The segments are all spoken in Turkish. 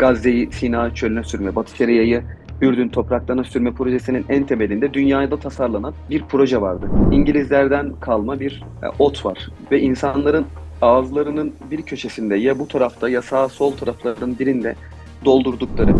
Gazze'yi Sina çölüne sürme, Batı Şeria'yı Ürdün topraklarına sürme projesinin en temelinde dünyada tasarlanan bir proje vardı. İngilizlerden kalma bir e, ot var ve insanların ağızlarının bir köşesinde ya bu tarafta ya sağ sol taraflarının birinde doldurdukları.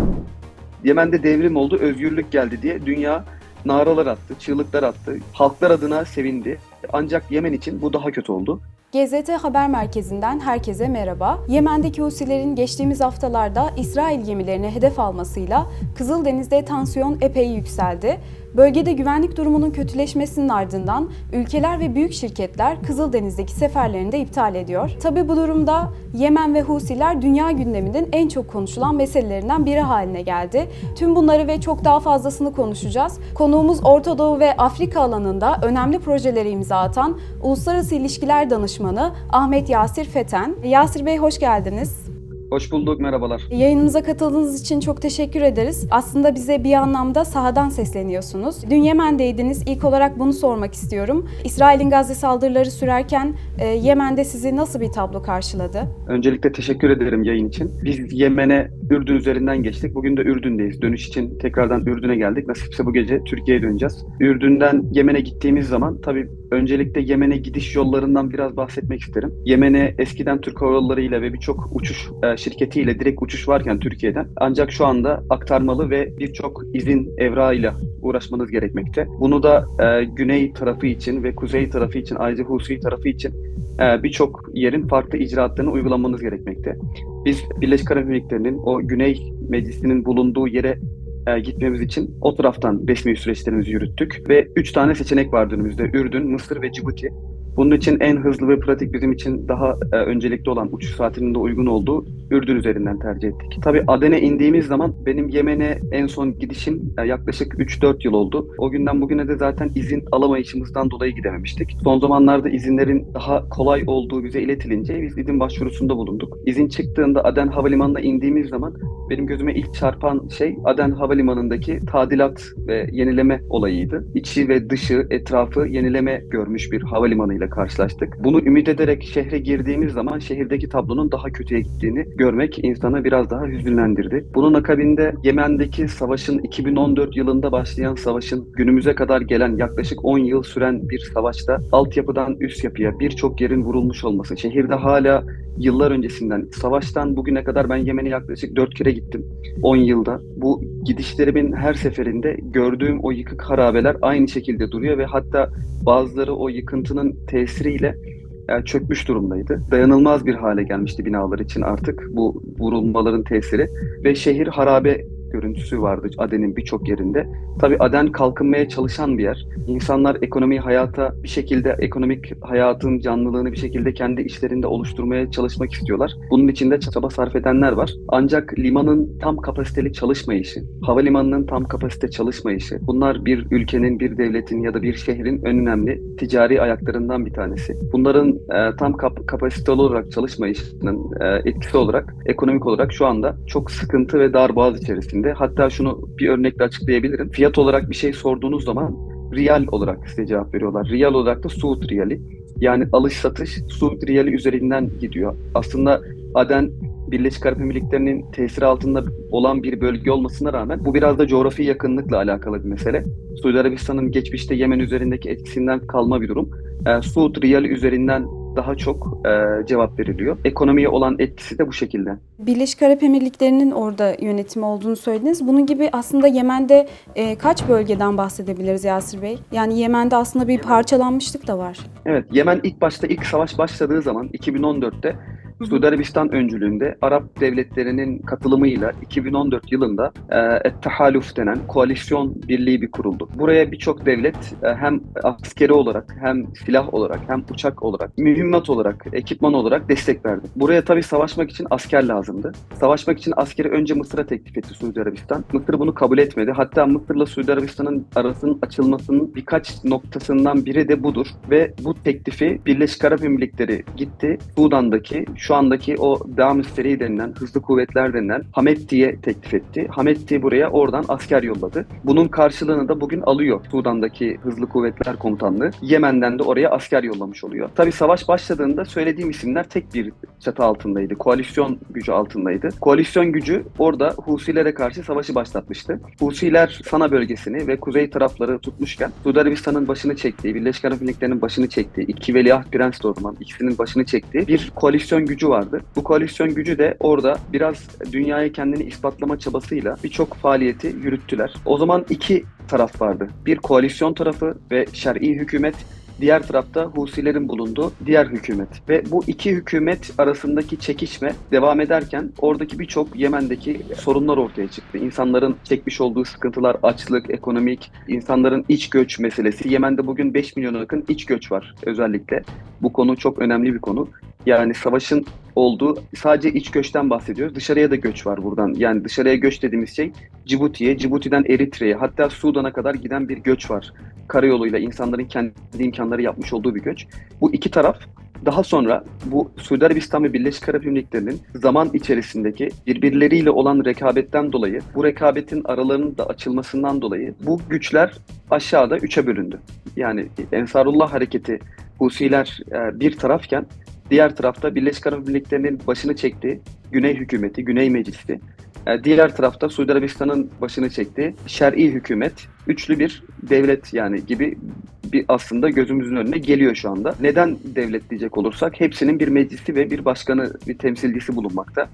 Yemen'de devrim oldu, özgürlük geldi diye dünya naralar attı, çığlıklar attı. Halklar adına sevindi. Ancak Yemen için bu daha kötü oldu. GZT Haber Merkezi'nden herkese merhaba. Yemen'deki Husilerin geçtiğimiz haftalarda İsrail gemilerini hedef almasıyla Kızıldeniz'de tansiyon epey yükseldi. Bölgede güvenlik durumunun kötüleşmesinin ardından ülkeler ve büyük şirketler Kızıldeniz'deki seferlerini de iptal ediyor. Tabi bu durumda Yemen ve Husiler dünya gündeminin en çok konuşulan meselelerinden biri haline geldi. Tüm bunları ve çok daha fazlasını konuşacağız. Konuğumuz Orta Doğu ve Afrika alanında önemli projelere imza atan Uluslararası İlişkiler Danışmanı Ahmet Yasir Feten. Yasir Bey hoş geldiniz. Hoş bulduk, merhabalar. Yayınımıza katıldığınız için çok teşekkür ederiz. Aslında bize bir anlamda sahadan sesleniyorsunuz. Dün Yemen'deydiniz. İlk olarak bunu sormak istiyorum. İsrail'in Gazze saldırıları sürerken e, Yemen'de sizi nasıl bir tablo karşıladı? Öncelikle teşekkür ederim yayın için. Biz Yemen'e Ürdün üzerinden geçtik. Bugün de Ürdün'deyiz. Dönüş için tekrardan Ürdün'e geldik. Nasipse bu gece Türkiye'ye döneceğiz. Ürdün'den Yemen'e gittiğimiz zaman tabii öncelikle Yemen'e gidiş yollarından biraz bahsetmek isterim. Yemen'e eskiden Türk Hava Yolları ile ve birçok uçuş e, şirketiyle direkt uçuş varken Türkiye'den ancak şu anda aktarmalı ve birçok izin evrağıyla uğraşmanız gerekmekte. Bunu da e, güney tarafı için ve kuzey tarafı için ayrıca Husi tarafı için e, birçok yerin farklı icraatlarını uygulamanız gerekmekte. Biz Birleşik Arap Emirlikleri'nin o Güney Meclisi'nin bulunduğu yere e, gitmemiz için o taraftan resmi süreçlerimizi yürüttük ve üç tane seçenek vardı önümüzde. Ürdün, Mısır ve Cibuti. Bunun için en hızlı ve pratik bizim için daha e, öncelikli olan uçuş saatinin de uygun olduğu Ürdün üzerinden tercih ettik. Tabii Aden'e indiğimiz zaman benim Yemen'e en son gidişim e, yaklaşık 3-4 yıl oldu. O günden bugüne de zaten izin alamayışımızdan dolayı gidememiştik. Son zamanlarda izinlerin daha kolay olduğu bize iletilince biz izin başvurusunda bulunduk. İzin çıktığında Aden Havalimanı'na indiğimiz zaman benim gözüme ilk çarpan şey Aden Havalimanı'ndaki tadilat ve yenileme olayıydı. İçi ve dışı, etrafı yenileme görmüş bir havalimanıyla karşılaştık. Bunu ümit ederek şehre girdiğimiz zaman şehirdeki tablonun daha kötüye gittiğini görmek insanı biraz daha hüzünlendirdi. Bunun akabinde Yemen'deki savaşın 2014 yılında başlayan savaşın günümüze kadar gelen yaklaşık 10 yıl süren bir savaşta altyapıdan üst yapıya birçok yerin vurulmuş olması, şehirde hala yıllar öncesinden, savaştan bugüne kadar ben Yemen'e yaklaşık 4 kere gittim 10 yılda. Bu gidişlerimin her seferinde gördüğüm o yıkık harabeler aynı şekilde duruyor ve hatta bazıları o yıkıntının tesiriyle yani çökmüş durumdaydı. Dayanılmaz bir hale gelmişti binalar için artık bu vurulmaların tesiri ve şehir harabe görüntüsü vardı Aden'in birçok yerinde. Tabii Aden kalkınmaya çalışan bir yer. İnsanlar ekonomi hayata bir şekilde ekonomik hayatın canlılığını bir şekilde kendi işlerinde oluşturmaya çalışmak istiyorlar. Bunun için de çaba sarf edenler var. Ancak limanın tam kapasiteli çalışmayışı, havalimanının tam kapasite çalışmayışı bunlar bir ülkenin, bir devletin ya da bir şehrin en önemli ticari ayaklarından bir tanesi. Bunların e, tam kap- kapasiteli olarak çalışmayışının e, etkisi olarak ekonomik olarak şu anda çok sıkıntı ve darboğaz içerisinde. Hatta şunu bir örnekle açıklayabilirim. Fiyat olarak bir şey sorduğunuz zaman riyal olarak size cevap veriyorlar. Riyal olarak da Suud riyali. Yani alış satış Suud riyali üzerinden gidiyor. Aslında Aden Birleşik Arap Emirlikleri'nin tesiri altında olan bir bölge olmasına rağmen bu biraz da coğrafi yakınlıkla alakalı bir mesele. Suudi Arabistan'ın geçmişte Yemen üzerindeki etkisinden kalma bir durum. E, Suud riyali üzerinden daha çok e, cevap veriliyor. Ekonomiye olan etkisi de bu şekilde. Birleşik Arap Emirlikleri'nin orada yönetimi olduğunu söylediniz. Bunun gibi aslında Yemen'de e, kaç bölgeden bahsedebiliriz Yasir Bey? Yani Yemen'de aslında bir parçalanmışlık da var. Evet, Yemen ilk başta ilk savaş başladığı zaman 2014'te Suudi Arabistan öncülüğünde Arap devletlerinin katılımıyla 2014 yılında e, Et-Tahaluf denen koalisyon birliği bir kuruldu. Buraya birçok devlet e, hem askeri olarak hem silah olarak hem uçak olarak, mühimmat olarak, ekipman olarak destek verdi. Buraya tabii savaşmak için asker lazımdı. Savaşmak için askeri önce Mısır'a teklif etti Suudi Arabistan. Mısır bunu kabul etmedi. Hatta Mısır'la Suudi Arabistan'ın arasının açılmasının birkaç noktasından biri de budur. Ve bu teklifi Birleşik Arap Emirlikleri gitti Sudan'daki şu şu andaki o Damüsteri denilen, hızlı kuvvetler denilen Hametti'ye teklif etti. Hametti buraya oradan asker yolladı. Bunun karşılığını da bugün alıyor Sudan'daki hızlı kuvvetler komutanlığı. Yemen'den de oraya asker yollamış oluyor. Tabii savaş başladığında söylediğim isimler tek bir çatı altındaydı. Koalisyon gücü altındaydı. Koalisyon gücü orada Husilere karşı savaşı başlatmıştı. Husiler Sana bölgesini ve kuzey tarafları tutmuşken Suudi Arabistan'ın başını çektiği, Birleşik Arap Emirlikleri'nin başını çektiği, iki veliaht prens zaman ikisinin başını çektiği bir koalisyon gücü vardı. Bu koalisyon gücü de orada biraz dünyaya kendini ispatlama çabasıyla birçok faaliyeti yürüttüler. O zaman iki taraf vardı. Bir koalisyon tarafı ve şer'i hükümet Diğer tarafta Husilerin bulunduğu diğer hükümet. Ve bu iki hükümet arasındaki çekişme devam ederken oradaki birçok Yemen'deki sorunlar ortaya çıktı. İnsanların çekmiş olduğu sıkıntılar, açlık, ekonomik, insanların iç göç meselesi. Yemen'de bugün 5 milyona yakın iç göç var özellikle. Bu konu çok önemli bir konu. Yani savaşın olduğu sadece iç göçten bahsediyoruz. Dışarıya da göç var buradan. Yani dışarıya göç dediğimiz şey Cibuti'ye, Cibuti'den Eritre'ye hatta Sudan'a kadar giden bir göç var. Karayoluyla insanların kendi imkanları yapmış olduğu bir göç. Bu iki taraf daha sonra bu Suudi Arabistan ve Birleşik Arap Emirlikleri'nin zaman içerisindeki birbirleriyle olan rekabetten dolayı, bu rekabetin aralarının da açılmasından dolayı bu güçler aşağıda üçe bölündü. Yani Ensarullah hareketi Husiler e, bir tarafken diğer tarafta Birleşik Arap Emirlikleri'nin başını çektiği Güney Hükümeti, Güney Meclisi, diğer tarafta Suudi Arabistan'ın başını çektiği şer'i hükümet, üçlü bir devlet yani gibi bir aslında gözümüzün önüne geliyor şu anda. Neden devlet diyecek olursak hepsinin bir meclisi ve bir başkanı, bir temsilcisi bulunmakta.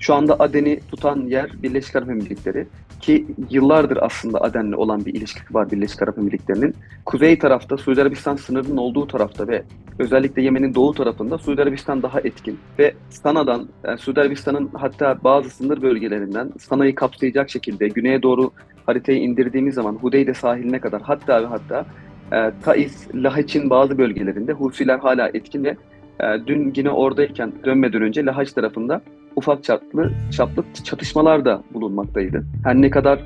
Şu anda Aden'i tutan yer Birleşik Arap Emirlikleri ki yıllardır aslında Aden'le olan bir ilişkisi var Birleşik Arap Emirlikleri'nin. Kuzey tarafta Suudi Arabistan sınırının olduğu tarafta ve özellikle Yemen'in doğu tarafında Suudi Arabistan daha etkin ve Sana'dan yani Suudi Arabistan'ın hatta bazı sınır bölgelerinden Sana'yı kapsayacak şekilde güneye doğru haritayı indirdiğimiz zaman Hudeyde sahiline kadar hatta ve hatta e, Taiz, Lahaç'in bazı bölgelerinde Husiler hala etkin ve e, dün yine oradayken dönmeden önce Lahaç tarafında ufak çaplı, çaplı çatışmalar da bulunmaktaydı. Her ne kadar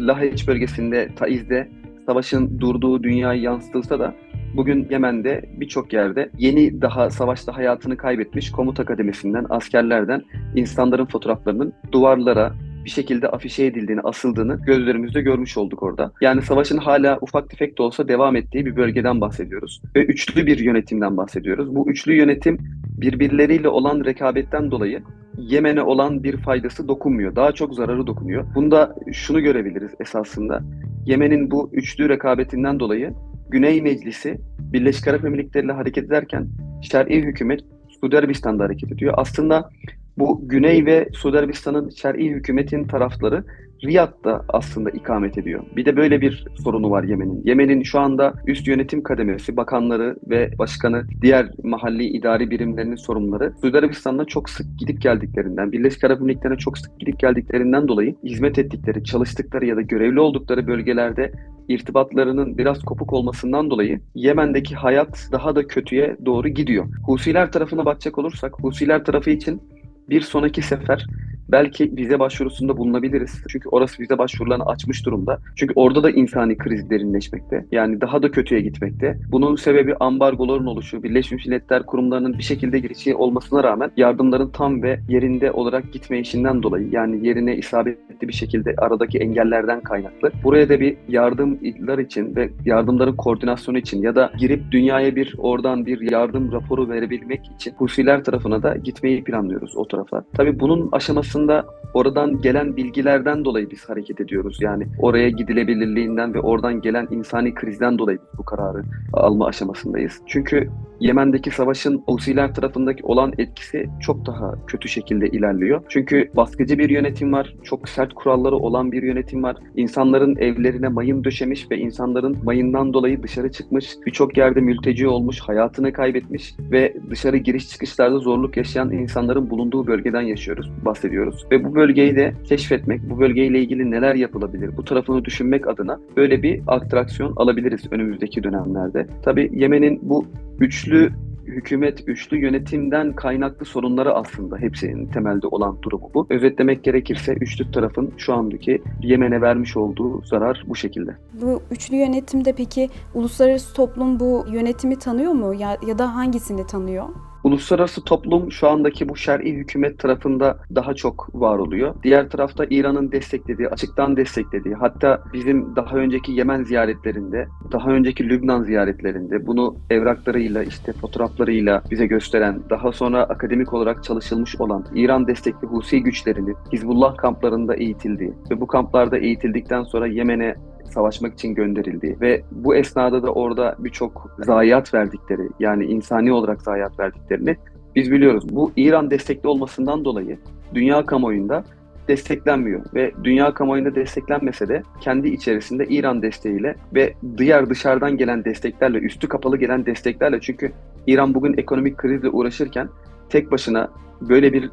Lahaç bölgesinde, Taiz'de savaşın durduğu dünyayı yansıtılsa da bugün Yemen'de birçok yerde yeni daha savaşta hayatını kaybetmiş komuta kademesinden, askerlerden insanların fotoğraflarının duvarlara, bir şekilde afişe edildiğini, asıldığını gözlerimizde görmüş olduk orada. Yani savaşın hala ufak tefek de olsa devam ettiği bir bölgeden bahsediyoruz. Ve üçlü bir yönetimden bahsediyoruz. Bu üçlü yönetim birbirleriyle olan rekabetten dolayı Yemen'e olan bir faydası dokunmuyor. Daha çok zararı dokunuyor. Bunda şunu görebiliriz esasında. Yemen'in bu üçlü rekabetinden dolayı Güney Meclisi Birleşik Arap Emirlikleri ile hareket ederken şer'i hükümet Suudi Arabistan'da hareket ediyor. Aslında bu Güney ve Suudi Arabistan'ın şer'i hükümetin tarafları Riyad'da aslında ikamet ediyor. Bir de böyle bir sorunu var Yemen'in. Yemen'in şu anda üst yönetim kademesi, bakanları ve başkanı, diğer mahalli idari birimlerinin sorumluları Suudi Arabistan'da çok sık gidip geldiklerinden, Birleşik Arap Emirlikleri'ne çok sık gidip geldiklerinden dolayı hizmet ettikleri, çalıştıkları ya da görevli oldukları bölgelerde irtibatlarının biraz kopuk olmasından dolayı Yemen'deki hayat daha da kötüye doğru gidiyor. Husiler tarafına bakacak olursak, Husiler tarafı için bir sonraki sefer belki vize başvurusunda bulunabiliriz. Çünkü orası vize başvurularını açmış durumda. Çünkü orada da insani kriz derinleşmekte. Yani daha da kötüye gitmekte. Bunun sebebi ambargoların oluşu, Birleşmiş Milletler kurumlarının bir şekilde girişi olmasına rağmen yardımların tam ve yerinde olarak gitmeyişinden dolayı yani yerine isabetli bir şekilde aradaki engellerden kaynaklı. Buraya da bir yardımlar için ve yardımların koordinasyonu için ya da girip dünyaya bir oradan bir yardım raporu verebilmek için Husiler tarafına da gitmeyi planlıyoruz o tarafa. Tabii bunun aşaması aslında oradan gelen bilgilerden dolayı biz hareket ediyoruz. Yani oraya gidilebilirliğinden ve oradan gelen insani krizden dolayı bu kararı alma aşamasındayız. Çünkü Yemen'deki savaşın Husiler tarafındaki olan etkisi çok daha kötü şekilde ilerliyor. Çünkü baskıcı bir yönetim var, çok sert kuralları olan bir yönetim var. İnsanların evlerine mayın döşemiş ve insanların mayından dolayı dışarı çıkmış, birçok yerde mülteci olmuş, hayatını kaybetmiş ve dışarı giriş çıkışlarda zorluk yaşayan insanların bulunduğu bölgeden yaşıyoruz, bahsediyoruz. Ve bu bölgeyi de keşfetmek, bu bölgeyle ilgili neler yapılabilir, bu tarafını düşünmek adına böyle bir atraksiyon alabiliriz önümüzdeki dönemlerde. Tabii Yemen'in bu üçlü hükümet, üçlü yönetimden kaynaklı sorunları aslında hepsinin temelde olan durumu bu. Özetlemek gerekirse üçlü tarafın şu andaki Yemen'e vermiş olduğu zarar bu şekilde. Bu üçlü yönetimde peki uluslararası toplum bu yönetimi tanıyor mu ya, ya da hangisini tanıyor? Uluslararası toplum şu andaki bu şer'i hükümet tarafında daha çok var oluyor. Diğer tarafta İran'ın desteklediği, açıktan desteklediği, hatta bizim daha önceki Yemen ziyaretlerinde, daha önceki Lübnan ziyaretlerinde bunu evraklarıyla, işte fotoğraflarıyla bize gösteren, daha sonra akademik olarak çalışılmış olan İran destekli Husi güçlerinin Hizbullah kamplarında eğitildiği ve bu kamplarda eğitildikten sonra Yemen'e savaşmak için gönderildiği ve bu esnada da orada birçok zayiat verdikleri yani insani olarak zayiat verdiklerini biz biliyoruz. Bu İran destekli olmasından dolayı dünya kamuoyunda desteklenmiyor ve dünya kamuoyunda desteklenmese de kendi içerisinde İran desteğiyle ve diğer dışarıdan gelen desteklerle, üstü kapalı gelen desteklerle çünkü İran bugün ekonomik krizle uğraşırken tek başına böyle bir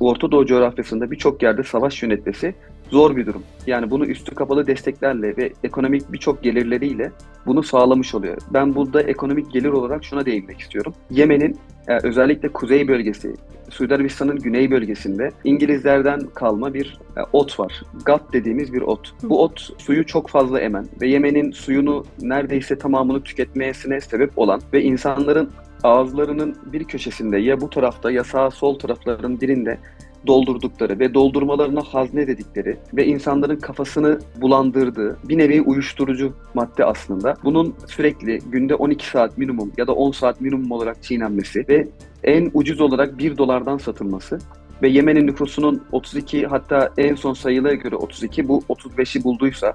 Orta Doğu coğrafyasında birçok yerde savaş yönetmesi zor bir durum. Yani bunu üstü kapalı desteklerle ve ekonomik birçok gelirleriyle bunu sağlamış oluyor. Ben burada ekonomik gelir olarak şuna değinmek istiyorum. Yemen'in e, özellikle kuzey bölgesi, Suudi Arabistan'ın güney bölgesinde İngilizlerden kalma bir e, ot var. Gat dediğimiz bir ot. Bu ot suyu çok fazla emen ve Yemen'in suyunu neredeyse tamamını tüketmesine sebep olan ve insanların ağızlarının bir köşesinde ya bu tarafta ya sağ sol tarafların birinde doldurdukları ve doldurmalarına hazne dedikleri ve insanların kafasını bulandırdığı bir nevi uyuşturucu madde aslında. Bunun sürekli günde 12 saat minimum ya da 10 saat minimum olarak çiğnenmesi ve en ucuz olarak 1 dolardan satılması ve Yemen'in nüfusunun 32 hatta en son sayılara göre 32 bu 35'i bulduysa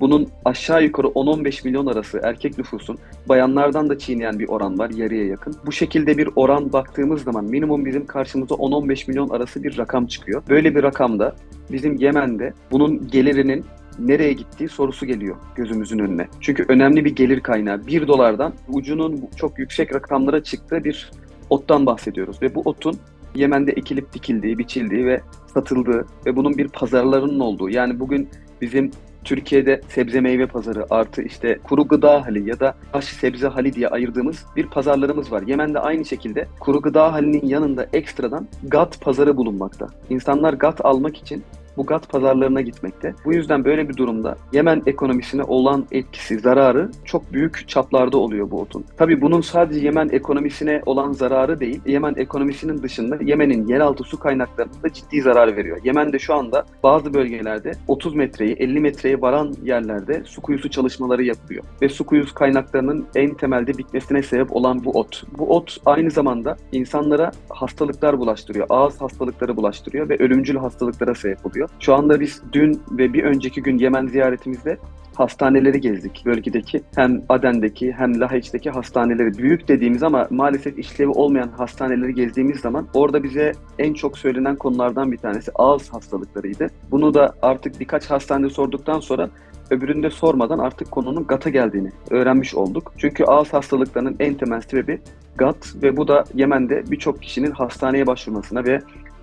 bunun aşağı yukarı 10-15 milyon arası erkek nüfusun bayanlardan da çiğneyen bir oran var yarıya yakın. Bu şekilde bir oran baktığımız zaman minimum bizim karşımıza 10-15 milyon arası bir rakam çıkıyor. Böyle bir rakamda bizim Yemen'de bunun gelirinin nereye gittiği sorusu geliyor gözümüzün önüne. Çünkü önemli bir gelir kaynağı. 1 dolardan ucunun çok yüksek rakamlara çıktığı bir ottan bahsediyoruz. Ve bu otun Yemen'de ekilip dikildiği, biçildiği ve satıldığı ve bunun bir pazarlarının olduğu. Yani bugün bizim Türkiye'de sebze meyve pazarı artı işte kuru gıda hali ya da taş sebze hali diye ayırdığımız bir pazarlarımız var. Yemen'de aynı şekilde kuru gıda halinin yanında ekstradan GAT pazarı bulunmakta. İnsanlar GAT almak için bu pazarlarına gitmekte. Bu yüzden böyle bir durumda Yemen ekonomisine olan etkisi, zararı çok büyük çaplarda oluyor bu otun. Tabii bunun sadece Yemen ekonomisine olan zararı değil, Yemen ekonomisinin dışında Yemen'in yeraltı su kaynaklarına da ciddi zarar veriyor. Yemen'de şu anda bazı bölgelerde 30 metreyi, 50 metreye varan yerlerde su kuyusu çalışmaları yapılıyor. Ve su kuyusu kaynaklarının en temelde bitmesine sebep olan bu ot. Bu ot aynı zamanda insanlara hastalıklar bulaştırıyor, ağız hastalıkları bulaştırıyor ve ölümcül hastalıklara sebep oluyor gerekiyor. Şu anda biz dün ve bir önceki gün Yemen ziyaretimizde hastaneleri gezdik bölgedeki. Hem Aden'deki hem Laheyç'teki hastaneleri. Büyük dediğimiz ama maalesef işlevi olmayan hastaneleri gezdiğimiz zaman orada bize en çok söylenen konulardan bir tanesi ağız hastalıklarıydı. Bunu da artık birkaç hastanede sorduktan sonra öbüründe sormadan artık konunun GAT'a geldiğini öğrenmiş olduk. Çünkü ağız hastalıklarının en temel sebebi GAT ve bu da Yemen'de birçok kişinin hastaneye başvurmasına ve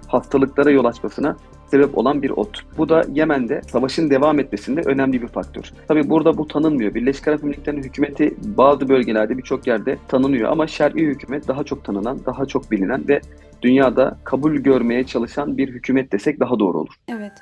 hastalıklara yol açmasına sebep olan bir ot. Bu da Yemen'de savaşın devam etmesinde önemli bir faktör. Tabi burada bu tanınmıyor. Birleşik Arap Emirlikleri'nin hükümeti bazı bölgelerde birçok yerde tanınıyor ama şer'i hükümet daha çok tanınan, daha çok bilinen ve dünyada kabul görmeye çalışan bir hükümet desek daha doğru olur. Evet.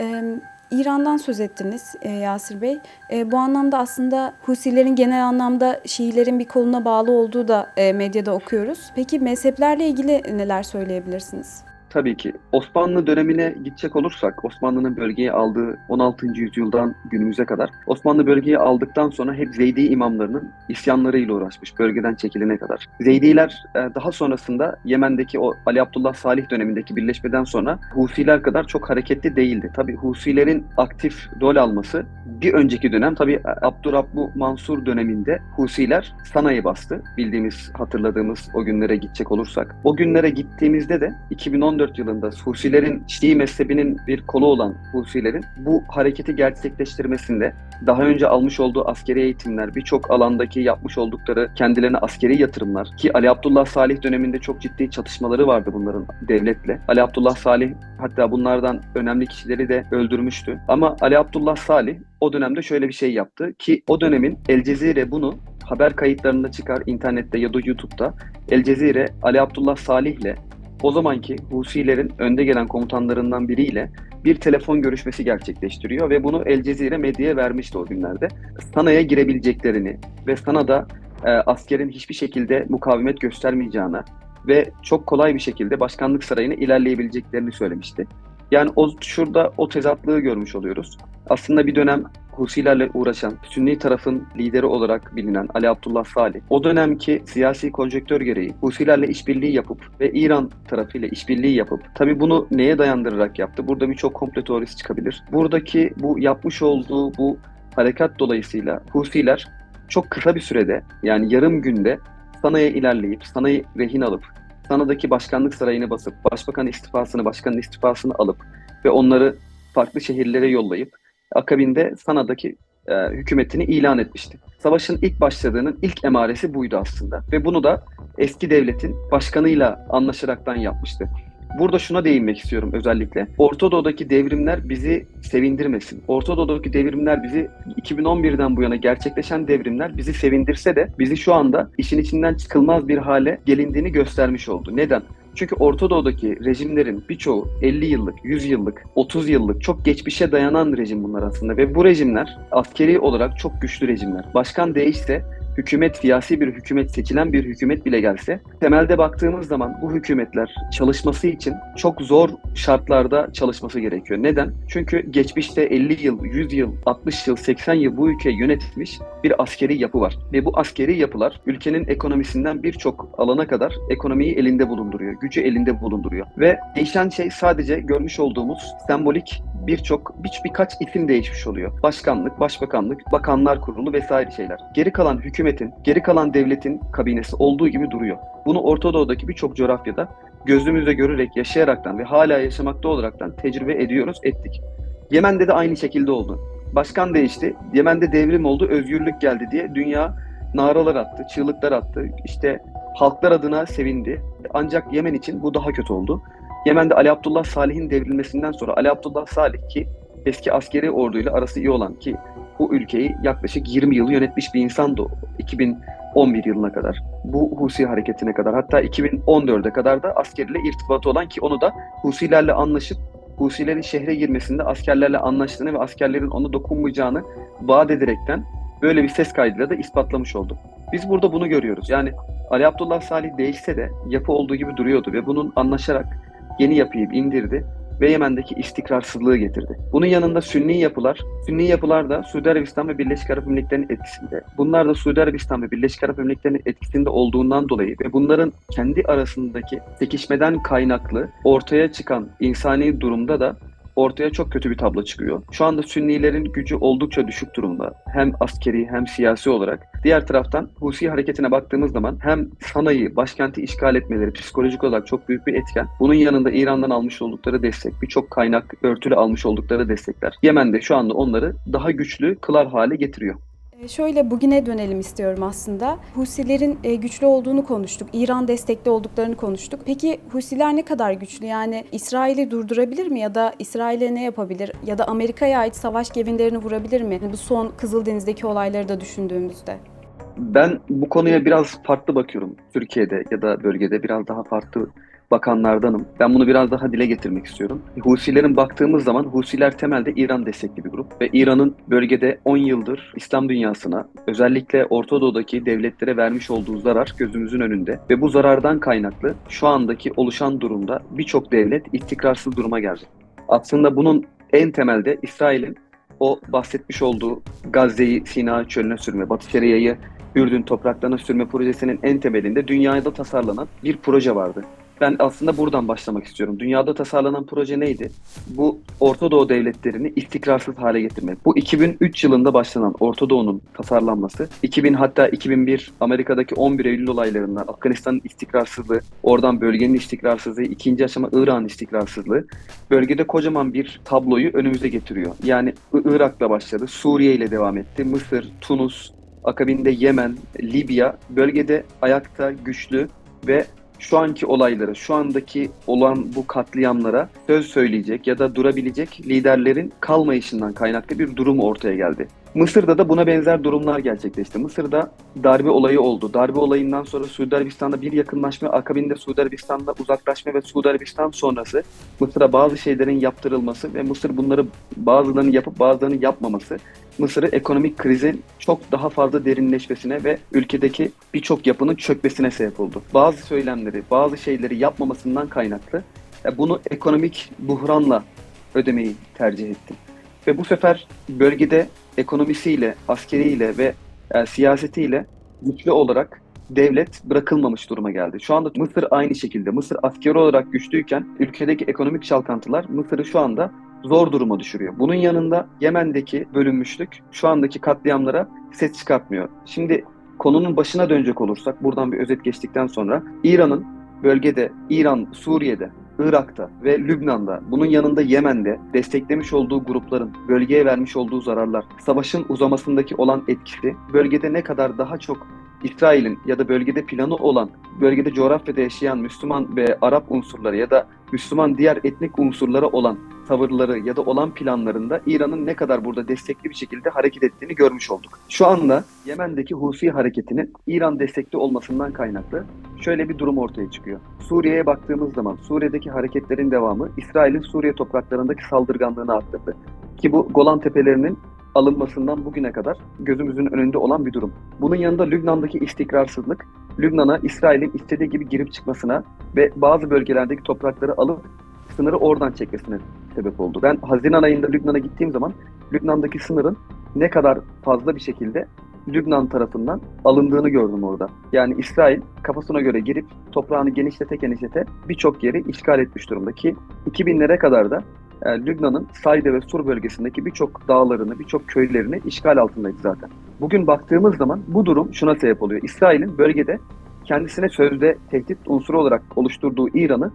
Ee, İran'dan söz ettiniz e, Yasir Bey. E, bu anlamda aslında Husilerin genel anlamda Şiilerin bir koluna bağlı olduğu da e, medyada okuyoruz. Peki mezheplerle ilgili neler söyleyebilirsiniz? Tabii ki. Osmanlı dönemine gidecek olursak, Osmanlı'nın bölgeyi aldığı 16. yüzyıldan günümüze kadar, Osmanlı bölgeyi aldıktan sonra hep Zeydi imamlarının isyanlarıyla uğraşmış bölgeden çekilene kadar. Zeydiler e, daha sonrasında Yemen'deki o Ali Abdullah Salih dönemindeki birleşmeden sonra Husiler kadar çok hareketli değildi. Tabii Husilerin aktif rol alması bir önceki dönem tabii Abdurrabbu Mansur döneminde Husiler Sana'yı bastı. Bildiğimiz, hatırladığımız o günlere gidecek olursak. O günlere gittiğimizde de 2014 2014 yılında Husilerin Şii mezhebinin bir kolu olan Husilerin bu hareketi gerçekleştirmesinde daha önce almış olduğu askeri eğitimler, birçok alandaki yapmış oldukları kendilerine askeri yatırımlar ki Ali Abdullah Salih döneminde çok ciddi çatışmaları vardı bunların devletle. Ali Abdullah Salih hatta bunlardan önemli kişileri de öldürmüştü. Ama Ali Abdullah Salih o dönemde şöyle bir şey yaptı ki o dönemin El Cezire bunu haber kayıtlarında çıkar internette ya da YouTube'da. El Cezire Ali Abdullah Salih'le o zamanki Husilerin önde gelen komutanlarından biriyle bir telefon görüşmesi gerçekleştiriyor ve bunu El Cezire medyaya vermişti o günlerde. Sana'ya girebileceklerini ve Sana'da e, askerin hiçbir şekilde mukavemet göstermeyeceğine ve çok kolay bir şekilde başkanlık sarayına ilerleyebileceklerini söylemişti. Yani o şurada o tezatlığı görmüş oluyoruz. Aslında bir dönem Husilerle uğraşan, Sünni tarafın lideri olarak bilinen Ali Abdullah Salih, o dönemki siyasi konjektör gereği Husilerle işbirliği yapıp ve İran tarafıyla işbirliği yapıp, tabi bunu neye dayandırarak yaptı? Burada birçok komplo teorisi çıkabilir. Buradaki bu yapmış olduğu bu harekat dolayısıyla Husiler çok kısa bir sürede yani yarım günde Sana'ya ilerleyip, Sana'yı rehin alıp, Sana'daki başkanlık sarayını basıp, başbakan istifasını, başkanın istifasını alıp ve onları farklı şehirlere yollayıp akabinde Sana'daki e, hükümetini ilan etmişti. Savaşın ilk başladığının ilk emaresi buydu aslında ve bunu da eski devletin başkanıyla anlaşaraktan yapmıştı. Burada şuna değinmek istiyorum özellikle. Orta Doğu'daki devrimler bizi sevindirmesin. Orta Doğu'daki devrimler bizi 2011'den bu yana gerçekleşen devrimler bizi sevindirse de bizi şu anda işin içinden çıkılmaz bir hale gelindiğini göstermiş oldu. Neden? Çünkü Orta Doğu'daki rejimlerin birçoğu 50 yıllık, 100 yıllık, 30 yıllık çok geçmişe dayanan rejim bunlar aslında ve bu rejimler askeri olarak çok güçlü rejimler. Başkan değişse hükümet siyasi bir hükümet seçilen bir hükümet bile gelse temelde baktığımız zaman bu hükümetler çalışması için çok zor şartlarda çalışması gerekiyor. Neden? Çünkü geçmişte 50 yıl, 100 yıl, 60 yıl, 80 yıl bu ülkeyi yönetmiş bir askeri yapı var. Ve bu askeri yapılar ülkenin ekonomisinden birçok alana kadar ekonomiyi elinde bulunduruyor, gücü elinde bulunduruyor. Ve değişen şey sadece görmüş olduğumuz sembolik birçok bir, birkaç isim değişmiş oluyor. Başkanlık, başbakanlık, bakanlar kurulu vesaire şeyler. Geri kalan hükümetin, geri kalan devletin kabinesi olduğu gibi duruyor. Bunu Orta Doğu'daki birçok coğrafyada gözümüzle görerek, yaşayaraktan ve hala yaşamakta olaraktan tecrübe ediyoruz, ettik. Yemen'de de aynı şekilde oldu. Başkan değişti, Yemen'de devrim oldu, özgürlük geldi diye dünya naralar attı, çığlıklar attı. İşte halklar adına sevindi. Ancak Yemen için bu daha kötü oldu. Yemen'de Ali Abdullah Salih'in devrilmesinden sonra Ali Abdullah Salih ki eski askeri orduyla arası iyi olan ki bu ülkeyi yaklaşık 20 yıl yönetmiş bir insandı o. 2011 yılına kadar. Bu Husi hareketine kadar hatta 2014'e kadar da askeriyle irtibatı olan ki onu da Husilerle anlaşıp Husilerin şehre girmesinde askerlerle anlaştığını ve askerlerin ona dokunmayacağını vaat ederekten böyle bir ses kaydıyla da ispatlamış oldu. Biz burada bunu görüyoruz. Yani Ali Abdullah Salih değişse de yapı olduğu gibi duruyordu ve bunun anlaşarak yeni yapıyı indirdi ve Yemen'deki istikrarsızlığı getirdi. Bunun yanında Sünni yapılar, Sünni yapılar da Suudi Arabistan ve Birleşik Arap Emirlikleri'nin etkisinde. Bunlar da Suudi Arabistan ve Birleşik Arap Emirlikleri'nin etkisinde olduğundan dolayı ve bunların kendi arasındaki çekişmeden kaynaklı ortaya çıkan insani durumda da ortaya çok kötü bir tablo çıkıyor. Şu anda Sünnilerin gücü oldukça düşük durumda. Hem askeri hem siyasi olarak. Diğer taraftan Husi hareketine baktığımız zaman hem Sana'yı, başkenti işgal etmeleri psikolojik olarak çok büyük bir etken. Bunun yanında İran'dan almış oldukları destek, birçok kaynak örtülü almış oldukları destekler. Yemen'de şu anda onları daha güçlü kılar hale getiriyor. E, Şöyle bugüne dönelim istiyorum aslında. Husilerin e, güçlü olduğunu konuştuk. İran destekli olduklarını konuştuk. Peki Husiler ne kadar güçlü? Yani İsrail'i durdurabilir mi ya da İsrail'e ne yapabilir? Ya da Amerika'ya ait savaş gemilerini vurabilir mi? Bu son Kızıldeniz'deki olayları da düşündüğümüzde. Ben bu konuya biraz farklı bakıyorum. Türkiye'de ya da bölgede biraz daha farklı bakanlardanım. Ben bunu biraz daha dile getirmek istiyorum. Husilerin baktığımız zaman Husiler temelde İran destekli bir grup ve İran'ın bölgede 10 yıldır İslam dünyasına özellikle Orta Doğu'daki devletlere vermiş olduğu zarar gözümüzün önünde ve bu zarardan kaynaklı şu andaki oluşan durumda birçok devlet istikrarsız duruma geldi. Aslında bunun en temelde İsrail'in o bahsetmiş olduğu Gazze'yi Sina çölüne sürme, Batı Şeria'yı Ürdün topraklarına sürme projesinin en temelinde dünyada tasarlanan bir proje vardı. Ben aslında buradan başlamak istiyorum. Dünyada tasarlanan proje neydi? Bu Orta Doğu devletlerini istikrarsız hale getirmek. Bu 2003 yılında başlanan Orta Doğu'nun tasarlanması, 2000 hatta 2001 Amerika'daki 11 Eylül olaylarından Afganistan'ın istikrarsızlığı, oradan bölgenin istikrarsızlığı, ikinci aşama İran istikrarsızlığı bölgede kocaman bir tabloyu önümüze getiriyor. Yani Irak'la başladı, Suriye ile devam etti, Mısır, Tunus, akabinde Yemen, Libya bölgede ayakta güçlü ve şu anki olayları, şu andaki olan bu katliamlara söz söyleyecek ya da durabilecek liderlerin kalmayışından kaynaklı bir durum ortaya geldi. Mısır'da da buna benzer durumlar gerçekleşti. Mısır'da darbe olayı oldu. Darbe olayından sonra Suudi Arabistan'da bir yakınlaşma, akabinde Suudi Arabistan'da uzaklaşma ve Suudi Arabistan sonrası Mısır'a bazı şeylerin yaptırılması ve Mısır bunları bazılarını yapıp bazılarını yapmaması Mısır'ı ekonomik krizin çok daha fazla derinleşmesine ve ülkedeki birçok yapının çökmesine sebep oldu. Bazı söylemleri, bazı şeyleri yapmamasından kaynaklı e, bunu ekonomik buhranla ödemeyi tercih etti. Ve bu sefer bölgede ekonomisiyle, askeriyle ve e, siyasetiyle güçlü olarak devlet bırakılmamış duruma geldi. Şu anda Mısır aynı şekilde. Mısır askeri olarak güçlüyken ülkedeki ekonomik çalkantılar Mısır'ı şu anda zor duruma düşürüyor. Bunun yanında Yemen'deki bölünmüşlük şu andaki katliamlara ses çıkartmıyor. Şimdi konunun başına dönecek olursak buradan bir özet geçtikten sonra İran'ın bölgede, İran, Suriye'de, Irak'ta ve Lübnan'da, bunun yanında Yemen'de desteklemiş olduğu grupların bölgeye vermiş olduğu zararlar, savaşın uzamasındaki olan etkisi, bölgede ne kadar daha çok İsrail'in ya da bölgede planı olan, bölgede coğrafyada yaşayan Müslüman ve Arap unsurları ya da Müslüman diğer etnik unsurlara olan tavırları ya da olan planlarında İran'ın ne kadar burada destekli bir şekilde hareket ettiğini görmüş olduk. Şu anda Yemen'deki Husi hareketinin İran destekli olmasından kaynaklı şöyle bir durum ortaya çıkıyor. Suriye'ye baktığımız zaman Suriye'deki hareketlerin devamı İsrail'in Suriye topraklarındaki saldırganlığını arttırdı. Ki bu Golan Tepelerinin alınmasından bugüne kadar gözümüzün önünde olan bir durum. Bunun yanında Lübnan'daki istikrarsızlık, Lübnan'a İsrail'in istediği gibi girip çıkmasına ve bazı bölgelerdeki toprakları alıp sınırı oradan çekmesine sebep oldu. Ben Haziran ayında Lübnan'a gittiğim zaman Lübnan'daki sınırın ne kadar fazla bir şekilde Lübnan tarafından alındığını gördüm orada. Yani İsrail kafasına göre girip toprağını genişlete genişlete birçok yeri işgal etmiş durumda ki 2000'lere kadar da e, Lübnan'ın Sayde ve Sur bölgesindeki birçok dağlarını, birçok köylerini işgal altındaydı zaten. Bugün baktığımız zaman bu durum şuna sebep oluyor. İsrail'in bölgede kendisine sözde tehdit unsuru olarak oluşturduğu İran'ı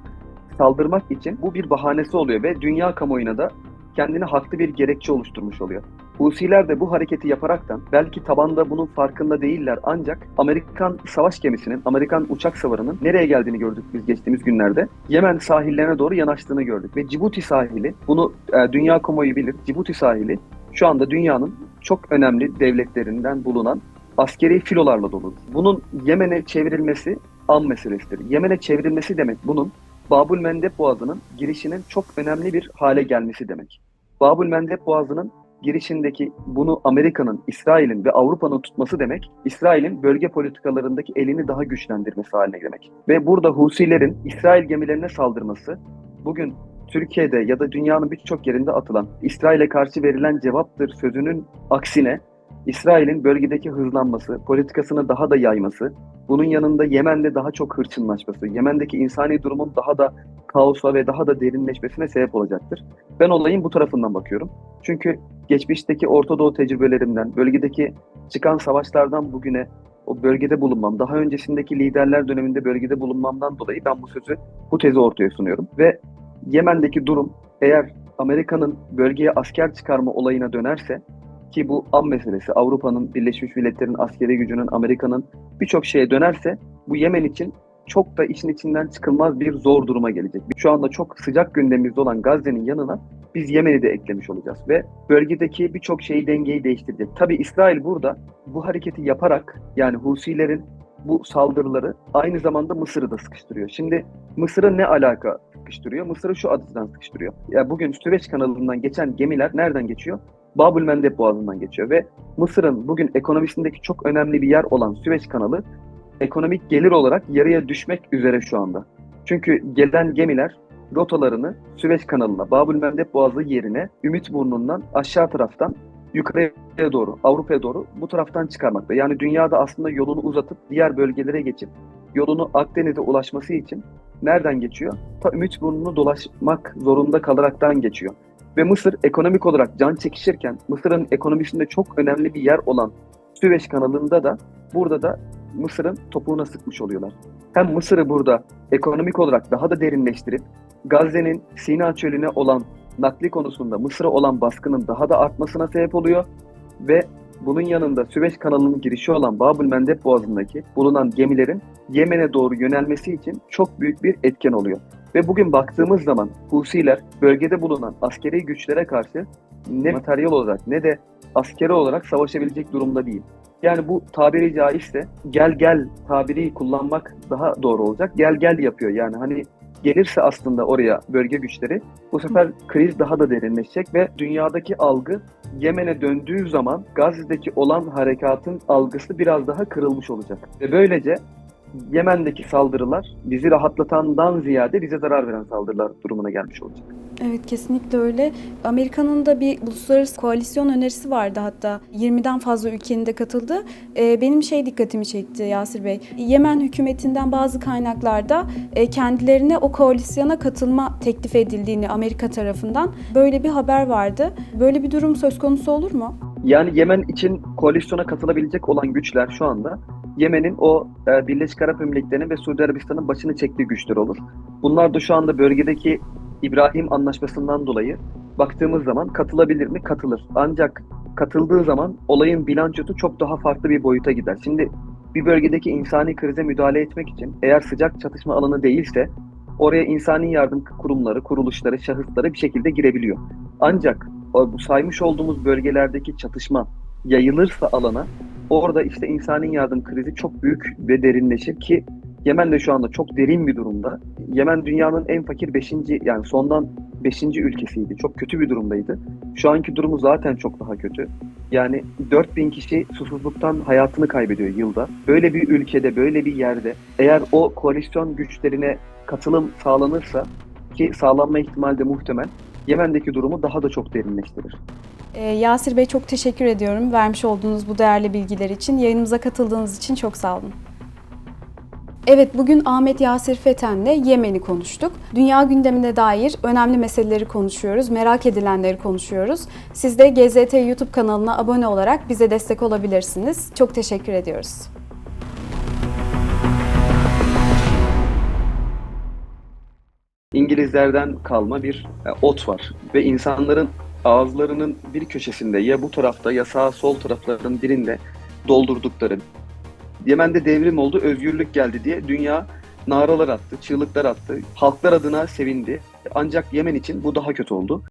saldırmak için bu bir bahanesi oluyor ve dünya kamuoyuna da kendine haklı bir gerekçe oluşturmuş oluyor. Husiler de bu hareketi yaparaktan belki tabanda bunun farkında değiller ancak Amerikan savaş gemisinin, Amerikan uçak savarının nereye geldiğini gördük biz geçtiğimiz günlerde. Yemen sahillerine doğru yanaştığını gördük ve Cibuti sahili, bunu e, dünya kamuoyu bilir, Cibuti sahili şu anda dünyanın çok önemli devletlerinden bulunan askeri filolarla dolu. Bunun Yemen'e çevrilmesi an meselesidir. Yemen'e çevrilmesi demek bunun Babul Mendeb Boğazı'nın girişinin çok önemli bir hale gelmesi demek. Babul Mendeb Boğazı'nın girişindeki bunu Amerika'nın, İsrail'in ve Avrupa'nın tutması demek, İsrail'in bölge politikalarındaki elini daha güçlendirmesi haline demek. Ve burada Husilerin İsrail gemilerine saldırması, bugün Türkiye'de ya da dünyanın birçok yerinde atılan İsrail'e karşı verilen cevaptır sözünün aksine İsrail'in bölgedeki hızlanması, politikasını daha da yayması, bunun yanında Yemen'de daha çok hırçınlaşması, Yemen'deki insani durumun daha da kaosa ve daha da derinleşmesine sebep olacaktır. Ben olayın bu tarafından bakıyorum. Çünkü geçmişteki Orta Doğu tecrübelerimden, bölgedeki çıkan savaşlardan bugüne o bölgede bulunmam, daha öncesindeki liderler döneminde bölgede bulunmamdan dolayı ben bu sözü, bu tezi ortaya sunuyorum. Ve Yemen'deki durum eğer Amerika'nın bölgeye asker çıkarma olayına dönerse ki bu an meselesi Avrupa'nın, Birleşmiş Milletler'in askeri gücünün, Amerika'nın birçok şeye dönerse bu Yemen için çok da işin içinden çıkılmaz bir zor duruma gelecek. Şu anda çok sıcak gündemimizde olan Gazze'nin yanına biz Yemen'i de eklemiş olacağız ve bölgedeki birçok şeyi dengeyi değiştirecek. Tabii İsrail burada bu hareketi yaparak yani Husilerin bu saldırıları aynı zamanda Mısır'ı da sıkıştırıyor. Şimdi Mısır'a ne alaka sıkıştırıyor? Mısır'ı şu açıdan sıkıştırıyor. Ya bugün Süveyş kanalından geçen gemiler nereden geçiyor? Babül Mendeb Boğazı'ndan geçiyor ve Mısır'ın bugün ekonomisindeki çok önemli bir yer olan Süveyş kanalı ekonomik gelir olarak yarıya düşmek üzere şu anda. Çünkü gelen gemiler rotalarını Süveyş kanalına, Babül Mendeb Boğazı yerine Ümit Burnu'ndan aşağı taraftan yukarıya doğru, Avrupa'ya doğru bu taraftan çıkarmakta. Yani dünyada aslında yolunu uzatıp diğer bölgelere geçip yolunu Akdeniz'e ulaşması için nereden geçiyor? Ta Ümit Burnu'nu dolaşmak zorunda kalaraktan geçiyor. Ve Mısır ekonomik olarak can çekişirken Mısır'ın ekonomisinde çok önemli bir yer olan Süveyş kanalında da burada da Mısır'ın topuğuna sıkmış oluyorlar. Hem Mısır'ı burada ekonomik olarak daha da derinleştirip Gazze'nin Sina çölüne olan nakli konusunda Mısır'a olan baskının daha da artmasına sebep oluyor ve bunun yanında Süveyş kanalının girişi olan Babül Mendeb Boğazı'ndaki bulunan gemilerin Yemen'e doğru yönelmesi için çok büyük bir etken oluyor. Ve bugün baktığımız zaman Husiler bölgede bulunan askeri güçlere karşı ne materyal olarak ne de askeri olarak savaşabilecek durumda değil. Yani bu tabiri caizse gel gel tabiri kullanmak daha doğru olacak. Gel gel yapıyor yani hani gelirse aslında oraya bölge güçleri bu sefer kriz daha da derinleşecek ve dünyadaki algı Yemen'e döndüğü zaman Gazze'deki olan harekatın algısı biraz daha kırılmış olacak. Ve böylece Yemen'deki saldırılar bizi rahatlatandan ziyade bize zarar veren saldırılar durumuna gelmiş olacak. Evet kesinlikle öyle. Amerika'nın da bir uluslararası koalisyon önerisi vardı hatta 20'den fazla ülkenin de katıldı. Ee, benim şey dikkatimi çekti Yasir Bey. Yemen hükümetinden bazı kaynaklarda e, kendilerine o koalisyona katılma teklif edildiğini Amerika tarafından böyle bir haber vardı. Böyle bir durum söz konusu olur mu? Yani Yemen için koalisyona katılabilecek olan güçler şu anda Yemen'in o e, Birleşik Arap Emirlikleri'nin ve Suudi Arabistan'ın başını çektiği güçler olur. Bunlar da şu anda bölgedeki İbrahim Anlaşması'ndan dolayı baktığımız zaman katılabilir mi? Katılır. Ancak katıldığı zaman olayın bilançosu çok daha farklı bir boyuta gider. Şimdi bir bölgedeki insani krize müdahale etmek için eğer sıcak çatışma alanı değilse oraya insani yardım kurumları, kuruluşları, şahısları bir şekilde girebiliyor. Ancak bu saymış olduğumuz bölgelerdeki çatışma yayılırsa alana orada işte insani yardım krizi çok büyük ve derinleşir ki Yemen de şu anda çok derin bir durumda. Yemen dünyanın en fakir 5. yani sondan 5. ülkesiydi. Çok kötü bir durumdaydı. Şu anki durumu zaten çok daha kötü. Yani 4000 kişi susuzluktan hayatını kaybediyor yılda. Böyle bir ülkede, böyle bir yerde eğer o koalisyon güçlerine katılım sağlanırsa ki sağlanma ihtimali de muhtemel Yemen'deki durumu daha da çok derinleştirir. Ee, Yasir Bey çok teşekkür ediyorum vermiş olduğunuz bu değerli bilgiler için. Yayınımıza katıldığınız için çok sağ olun. Evet bugün Ahmet Yasir Feten'le Yemen'i konuştuk. Dünya gündemine dair önemli meseleleri konuşuyoruz, merak edilenleri konuşuyoruz. Siz de GZT YouTube kanalına abone olarak bize destek olabilirsiniz. Çok teşekkür ediyoruz. İngilizlerden kalma bir e, ot var ve insanların ağızlarının bir köşesinde ya bu tarafta ya sağ sol taraflarının birinde doldurdukları Yemen'de devrim oldu, özgürlük geldi diye dünya naralar attı, çığlıklar attı. Halklar adına sevindi. Ancak Yemen için bu daha kötü oldu.